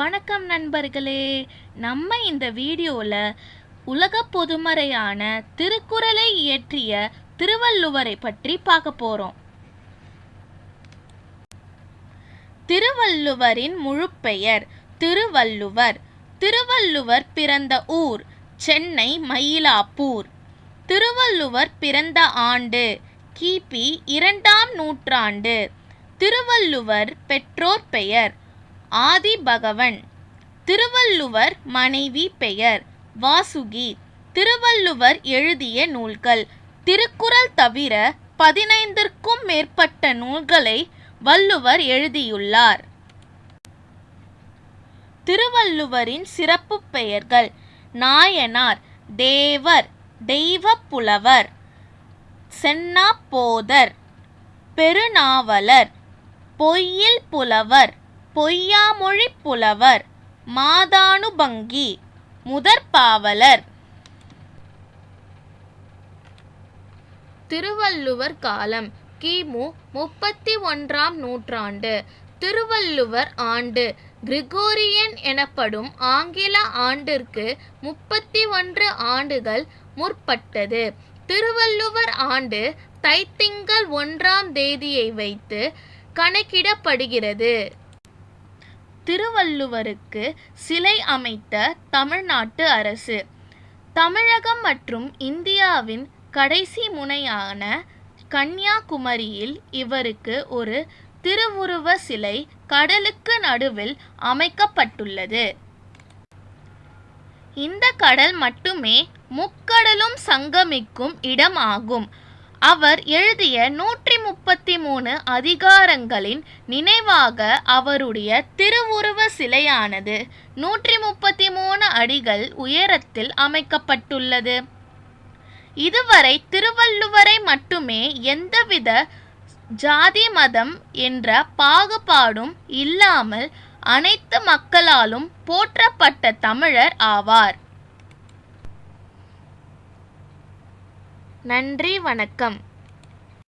வணக்கம் நண்பர்களே. நம்ம இந்த வீடியோவில் உலக பொதுமறையான திருக்குறளை இயற்றிய திருவள்ளுவரை பற்றி பார்க்க போகிறோம் திருவள்ளுவரின் முழுப்பெயர் திருவள்ளுவர். திருவள்ளுவர் பிறந்த ஊர் சென்னை மயிலாப்பூர். திருவள்ளுவர் பிறந்த ஆண்டு கிபி இரண்டாம் நூற்றாண்டு. திருவள்ளுவர் பெற்றோர் பெயர் ஆதிபகவன். திருவள்ளுவர் மனைவி பெயர். வாசுகி. திருவள்ளுவர் எழுதிய நூல்கள். திருக்குறள் தவிர பதினைந்திற்கும் மேற்பட்ட நூல்களை வள்ளுவர் எழுதியுள்ளார். திருவள்ளுவரின் சிறப்பு பெயர்கள் நாயனார் தேவர் தெய்வப்புலவர் சென்னாப்போதர் பெருநாவலர் பொய்யில் புலவர் பொய்யாமொழி புலவர் மாதானுபங்கி முதற்பாவலர். திருவள்ளுவர் காலம் கிமு முப்பத்தி ஒன்றாம் நூற்றாண்டு. திருவள்ளுவர் ஆண்டு கிரிகோரியன் எனப்படும் ஆங்கில ஆண்டிற்கு முப்பத்தி ஒன்று ஆண்டுகள் முற்பட்டது. திருவள்ளுவர் ஆண்டு தைத்திங்கள் ஒன்றாம் தேதியை வைத்து கணக்கிடப்படுகிறது. திருவள்ளுவருக்கு சிலை அமைத்த தமிழ்நாட்டு அரசு. தமிழகம் மற்றும் இந்தியாவின் கடைசி முனையான கன்னியாகுமரியில் இவருக்கு ஒரு திருவுருவ சிலை கடலுக்கு நடுவில் அமைக்கப்பட்டுள்ளது. இந்த கடல் மட்டுமே முக்கடலும் சங்கமிக்கும் இடம் ஆகும் அவர் எழுதிய நூற்றி முப்பத்தி மூணு அதிகாரங்களின் நினைவாக அவருடைய திருவுருவ சிலையானது நூற்றி முப்பத்தி மூணு அடிகள் உயரத்தில் அமைக்கப்பட்டுள்ளது. இதுவரை திருவள்ளுவரை மட்டுமே எந்தவித ஜாதி மதம் என்ற பாகுபாடும் இல்லாமல் அனைத்து மக்களாலும் போற்றப்பட்ட தமிழர் ஆவார். நன்றி வணக்கம்.